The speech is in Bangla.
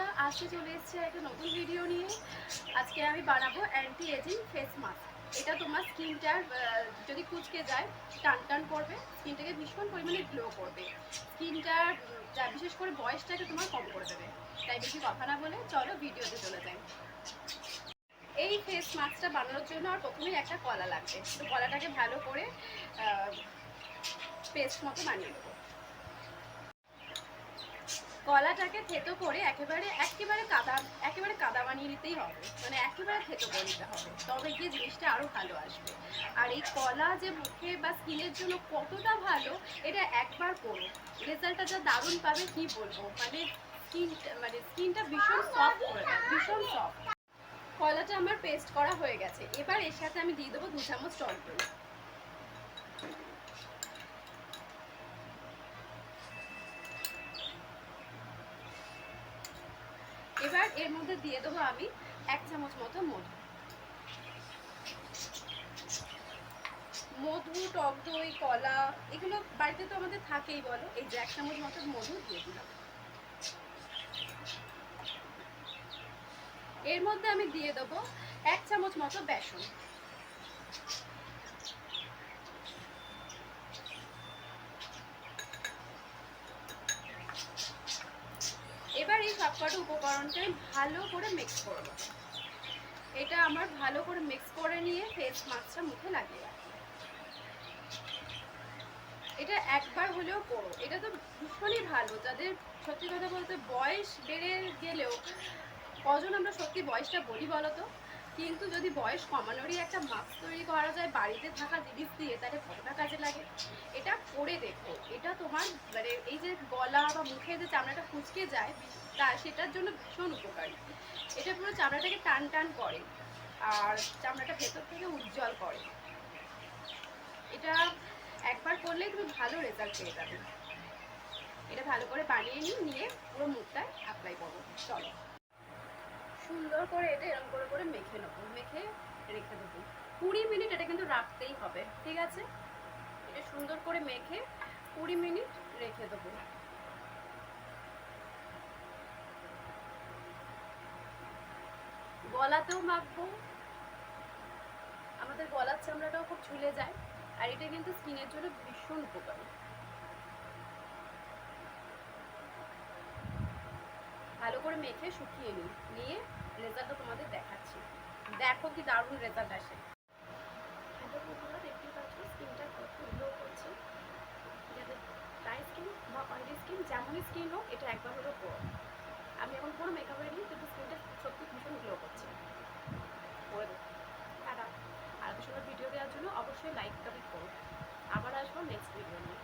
বন্ধুরা আজকে চলে এসেছি একটা নতুন ভিডিও নিয়ে। আজকে আমি বানাবো অ্যান্টি এজিং ফেস মাস্ক এটা তোমার স্কিনটার যদি কুচকে যায়, টান টান করবে স্কিনটাকে ভীষণ পরিমাণে গ্লো করবে। স্কিনটার বিশেষ করে বয়সটাকে তোমার কম করে দেবে। তাই বেশি কথা না বলে চলো ভিডিওতে চলে যাই। এই ফেস মাস্কটা বানানোর জন্য আর প্রথমেই একটা কলা লাগবে। তো কলাটাকে ভালো করে পেস্ট মতো বানিয়ে দেবো কলাটাকে থেতো করে একেবারে একেবারে কাদা একেবারে কাদা বানিয়ে নিতেই হবে। মানে একেবারে থেতো করে নিতে হবে। তবে গিয়ে জিনিসটা আরও ভালো আসবে। আর এই কলা যে মুখে বা স্কিনের জন্য কতটা ভালো, এটা একবার করো। রেজাল্টটা যা দারুণ পাবে, কি বলব? মানে স্কিন মানে স্কিনটা ভীষণ সফট করে ভীষণ সফট কলাটা আমার পেস্ট করা হয়ে গেছে। এবার এর সাথে আমি দিয়ে দেবো দু চামচ টক এবার এর মধ্যে দিয়ে দেবো আমি এক চামচ মতো মধু। মধু, টক দই, কলা, এগুলো বাড়িতে তো আমাদের থাকেই বলো, এই যে এক চামচ মতো মধু দিয়ে দিলাম। এর মধ্যে আমি দিয়ে দেবো এক চামচ মতো বেসন এবার এই সবকটা উপকরণকে আমি ভালো করে মিক্স করে দেবো এটা আমার ভালো করে মিক্স করে নিয়ে ফেস মাস্কটা মুখে লাগিয়ে এটা একবার হলেও করো। এটা তো ভীষণই ভালো। যাদের সত্যি কথা বলতে বয়স বেড়ে গেলেও, কজন আমরা সত্যি বয়সটা বলি বলো তো কিন্তু যদি বয়স কমানোরই একটা মাস্ক তৈরি করা যায়, বাড়িতে থাকা জিনিস দিয়ে, তাহলে কতটা কাজে লাগে? এটা করে দেখো। এটা তোমার মানে এই যে গলা বা মুখে যে চামড়াটা কুচকে যায় তা সেটার জন্য ভীষণ উপকারী। এটা পুরো চামড়াটাকে টান টান করে আর চামড়াটা ভেতর থেকে উজ্জ্বল করে। এটা একবার করলে তুমি ভালো রেজাল্ট পেয়ে যাবে। এটা ভালো করে বানিয়ে নিই নিয়ে পুরো মুখটায় অ্যাপ্লাই করব চলো। সুন্দর করে এটা এরকম করে করে মেখে নেব। মেখে রেখে দেবো। কুড়ি মিনিট এটা কিন্তু রাখতেই হবে, ঠিক আছে? এটা সুন্দর করে মেখে কুড়ি মিনিট রেখে দেবো। গলাতেও মাখবো। আমাদের গলার চামড়াটাও খুব ঝুলে যায়, আর এটা কিন্তু স্কিনের জন্য ভীষণ উপকারী। ভালো করে মেখে শুকিয়ে নিই, নিয়ে রেজাল্টটা তোমাদের দেখাচ্ছি। দেখো কি দারুণ রেজাল্ট আসে। যাদের ড্রাই স্কিন বা যেমনই স্কিন হোক, এটা একবার করো আমি এখন কোনো মেকআপ নিই কিন্তু স্কিনটা সত্যি ভীষণ গ্লো করছে। করে দেবো টাটা। আর সুন্দর ভিডিও দেওয়ার জন্য অবশ্যই লাইক কমেন্ট করুন আবার আসব নেক্সট ভিডিও নিয়ে।